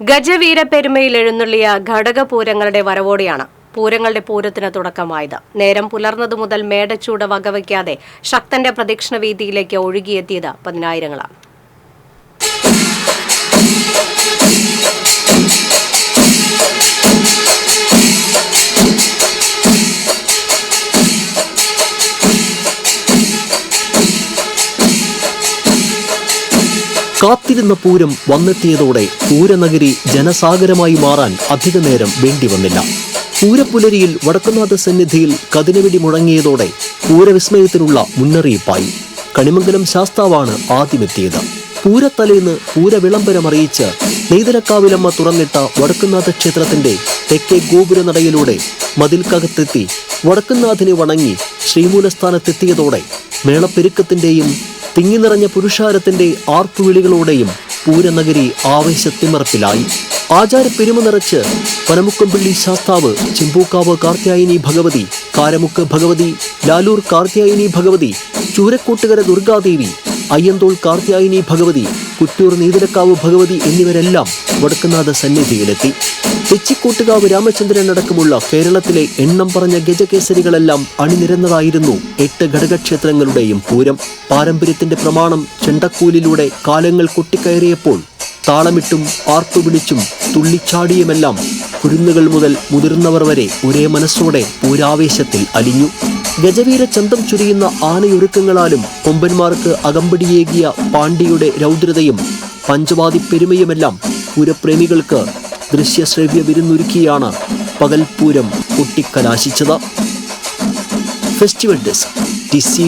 ഗജവീര പെരുമയിൽ എഴുന്നള്ളിയ ഘടകപൂരങ്ങളുടെ വരവോടെയാണ് പൂരങ്ങളുടെ പൂരത്തിന് തുടക്കമായത്. നേരം പുലർന്നതു മുതൽ മേടച്ചൂട് വകവയ്ക്കാതെ ശക്തന്റെ പ്രദക്ഷിണ വീതിയിലേക്ക് ഒഴുകിയെത്തിയത് പതിനായിരങ്ങളാണ്. കാത്തിരുന്ന പൂരം വന്നെത്തിയതോടെ പൂരനഗരി ജനസാഗരമായി മാറാൻ അധിക നേരം വേണ്ടി വന്നില്ല. പൂരപ്പുലരിയിൽ വടക്കുനാഥ സന്നിധിയിൽ കതിനവെടി മുഴങ്ങിയതോടെ പൂരവിസ്മയത്തിനുള്ള മുന്നറിയിപ്പായി. കണിമംഗലം ശാസ്താവാണ് ആദ്യമെത്തിയത്. പൂരത്തലേന്ന് പൂരവിളംബരം അറിയിച്ച് നെയ്തലക്കാവിലമ്മ തുറന്നിട്ട വടക്കുനാഥ ക്ഷേത്രത്തിന്റെ തെക്കേ ഗോപുരനടയിലൂടെ മതിൽക്കകത്തെത്തി വടക്കുന്നാഥിനെ വണങ്ങി ശ്രീമൂലസ്ഥാനത്തെത്തിയതോടെ മേളപ്പെരുക്കത്തിന്റെയും തിങ്ങി നിറഞ്ഞ പുരുഷാരത്തിന്റെ ആർപ്പുവിളികളോടെയും പൂരനഗരി ആവേശത്തിമറപ്പിലായി. ആചാര പെരുമ നിറച്ച് പനമുക്കംപള്ളി ശാസ്താവ് ചിമ്പൂക്കാവ് കാർത്യായനി ഭഗവതി കാരമുക്ക് ഭഗവതി ലാലൂർ കാർത്യായനി ഭഗവതി ചൂരക്കൂട്ടുകര ദുർഗാദേവി അയ്യന്തോൾ കാർത്യായനി ഭഗവതി കുറ്റൂർ നീതിരക്കാവ് ഭഗവതി എന്നിവരെല്ലാം വടക്കുന്നാഥ സന്നിധിയിലെത്തി. തെച്ചിക്കോട്ടുകാവ് രാമചന്ദ്രൻ അടക്കമുള്ള കേരളത്തിലെ എണ്ണം പറഞ്ഞ ഗജകേസരികളെല്ലാം അണിനിരന്നതായിരുന്നു എട്ട് ഘടകക്ഷേത്രങ്ങളുടെയും പൂരം. പാരമ്പര്യത്തിന്റെ പ്രമാണം ചെണ്ടക്കൂലിലൂടെ കാലങ്ങൾ കൊട്ടിക്കയറിയപ്പോൾ താളമിട്ടും ആർത്തുവിളിച്ചും തുള്ളിച്ചാടിയുമെല്ലാം കുരുന്നുകൾ മുതൽ മുതിർന്നവർ വരെ ഒരേ മനസ്സോടെ പൂരാവേശത്തിൽ അലിഞ്ഞു. ഗജവീര ചന്തം ചുരിയുന്ന ആനയൊരുക്കങ്ങളാലും കൊമ്പന്മാർക്ക് അകമ്പടിയേകിയ പാണ്ഡ്യയുടെ രൗദ്രതയും പഞ്ചവാദി പെരുമയുമെല്ലാം പൂരപ്രേമികൾക്ക് ദൃശ്യശ്രവ്യ വിരുന്നൊരുക്കിയാണ് പകൽപൂരം കൊട്ടിക്കലാശിച്ചത് ഫെസ്റ്റിവൽ ഡെസ്ക് ടി സി